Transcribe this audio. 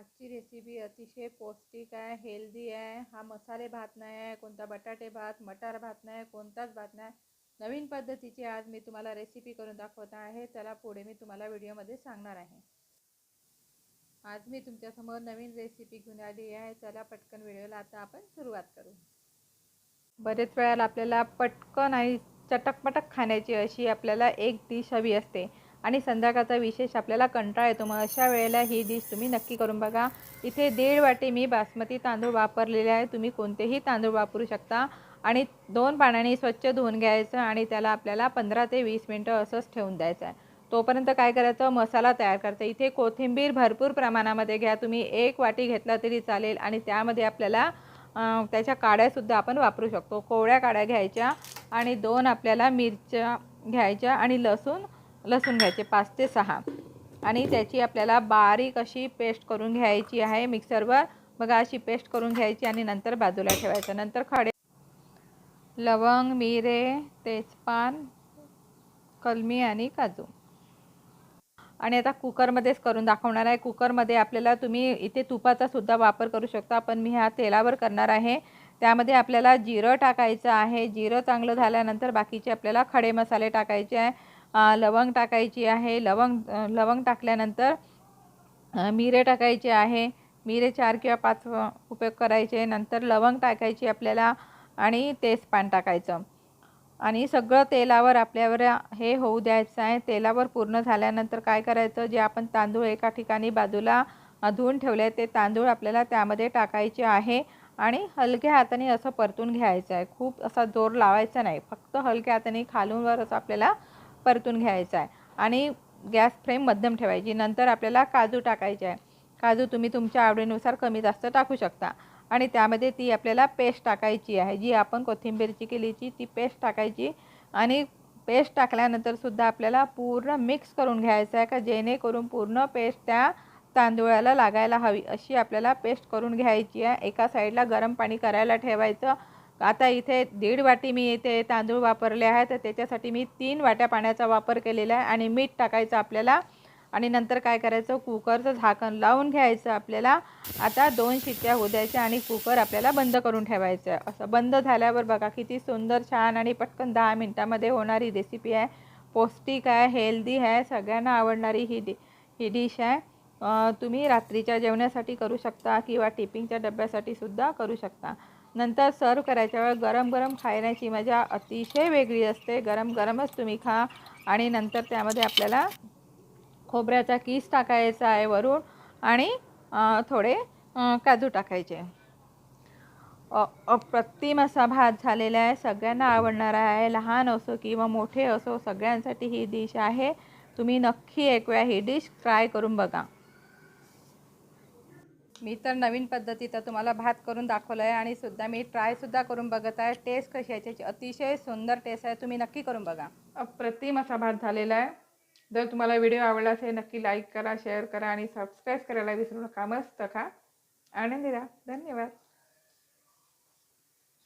आजची रेसिपी अतिशय पौष्टिक आहे हेल्दी आहे. हा मसाले भात नाही आहे कोणता बटाटे भात मटार भात नाही कोणताच भात नाही नवीन पद्धतीची आज मी तुम्हाला रेसिपी करून दाखवत आहे. त्याला पुढे मी तुम्हाला व्हिडिओमध्ये सांगणार आहे. आज मी तुमच्यासमोर नवीन रेसिपी घेऊन आली आहे. चला पटकन व्हिडिओला आता आपण सुरुवात करू. बरेच वेळेला आपल्याला पटकन आणि चटकपटक खाण्याची अशी आपल्याला एक डिश हवी असते. आणि संध्याकाळचा विशेष आपल्याला कंटाळा येतो. मग अशा वेळेला ही डिश तुम्ही नक्की करून बघा. इथे दीड वाटी मी बासमती तांदूळ वापरलेले आहे. तुम्ही कोणतेही तांदूळ वापरू शकता. आणि दोन पाण्याने स्वच्छ धुवून घ्यायचं आणि त्याला आपल्याला पंधरा ते वीस मिनटं असंच ठेवून द्यायचं आहे. तोपर्यंत काय करायचं? मसाला तयार करायचा. इथे कोथिंबीर भरपूर प्रमाणामध्ये घ्या. तुम्ही एक वाटी घेतला तरी चालेल आणि त्यामध्ये आपल्याला त्याच्या काड्यासुद्धा आपण वापरू शकतो. कोवळ्या काड्या घ्यायच्या आणि दोन आपल्याला मिरच्या घ्यायच्या आणि लसूण लसूण घ्यायचे पाच ते सहा. आणि त्याची आपल्याला बारीक अशी पेस्ट करून घ्यायची आहे. मिक्सरवर बघा अशी पेस्ट करून घ्यायची आणि नंतर बाजूला ठेवायचं. नंतर खडे लवंग मिरे तेजपान कलमी आणि काजू. आणि आता कुकरमध्येच करून दाखवणार आहे. कुकरमध्ये आपल्याला तुम्ही इथे तुपाचा सुद्धा वापर करू शकता पण मी ह्या तेलावर करणार आहे. त्यामध्ये आपल्याला जिरं टाकायचं आहे. जिरं चांगलं झाल्यानंतर बाकीचे आपल्याला खडे मसाले टाकायचे आहे. लवंग टाकायची आहे. लवंग लवंग टाकल्यानंतर मिरे टाकायचे आहे. मिरे चार किंवा पाच उपयोग करायचे. नंतर लवंग टाकायची आपल्याला आणि तेजपान टाकायचं. आणि सगळं तेलावर आपल्यावर हे होऊ द्यायचं आहे. तेलावर पूर्ण झाल्यानंतर काय करायचं? जे आपण तांदूळ एका ठिकाणी बाजूला धुवून ठेवले ते तांदूळ आपल्याला त्यामध्ये टाकायचे आहे. आणि हलक्या हाताने असं परतून घ्यायचं आहे. खूप असा जोर लावायचा नाही. फक्त हलक्या हाताने खालूनवरच आपल्याला परतून घ्यायचं आहे. आणि गॅस फ्लेम मध्यम ठेवायची. नंतर आपल्याला काजू टाकायचे आहे. काजू तुम्ही तुमच्या आवडीनुसार कमी जास्त टाकू शकता. आणि त्यामध्ये ती आपल्याला पेस्ट टाकायची आहे. जी आपण कोथिंबीरची केलीची ती पेस्ट टाकायची. आणि पेस्ट टाकल्यानंतरसुद्धा आपल्याला पूर्ण मिक्स करून घ्यायचं आहे का? जेणेकरून पूर्ण पेस्ट त्या तांदूळाला लागायला हवी अशी आपल्याला पेस्ट करून घ्यायची आहे. एका साईडला गरम पाणी करायला ठेवायचं. आता इथे दीड वाटी मी इथे तांदूळ वापरले आहे तर त्याच्यासाठी मी तीन वाट्या पाण्याचा वापर केलेला आहे आणि मीठ टाकायचं आपल्याला. आणि नंतर काय करायचं? कुकरचं झाकण लावून घ्यायचं आपल्याला. आता दोन शिट्ट्या होऊ द्यायच्या आणि कुकर आपल्याला बंद करून ठेवायचं आहे. असं बंद झाल्यावर बघा किती सुंदर छान आणि पटकन दहा मिनटामध्ये होणारी रेसिपी आहे. पौष्टिक आहे हेल्दी आहे सगळ्यांना आवडणारी ही डि ही डिश आहे. तुम्ही रात्रीच्या जेवणासाठी करू शकता किंवा टिपिंगच्या डब्यासाठी सुद्धा करू शकता. नंतर सर्व करायच्या वेळ गरम गरम खाण्याची मजा अतिशय वेगळी असते. गरम गरमच तुम्ही खा. आणि नंतर त्यामध्ये आपल्याला खोबऱ्याचा किस टाकायचा आहे वरून आणि थोडे काजू टाकायचे. अप्रतिम असा भात झालेला आहे. सगळ्यांना आवडणारा आहे. लहान असो किंवा मोठे असो सगळ्यांसाठी ही डिश आहे. तुम्ही नक्की एक वेळा ही डिश ट्राय करून बघा. मी तर नवीन पद्धतीचा तुम्हाला भात करून दाखवलं आहे आणि सुद्धा मी ट्रायसुद्धा करून बघत आहे. टेस्ट कशी आहे त्याची? अतिशय सुंदर टेस्ट आहे. तुम्ही नक्की करून बघा. अप्रतिम असा भात झालेला आहे. जर तुम्हाला व्हिडिओ आवडला असेल नक्की लाईक करा शेअर करा आणि सबस्क्राईब करायला विसरू नका. मस्त खा. आनंदी राहा. धन्यवाद.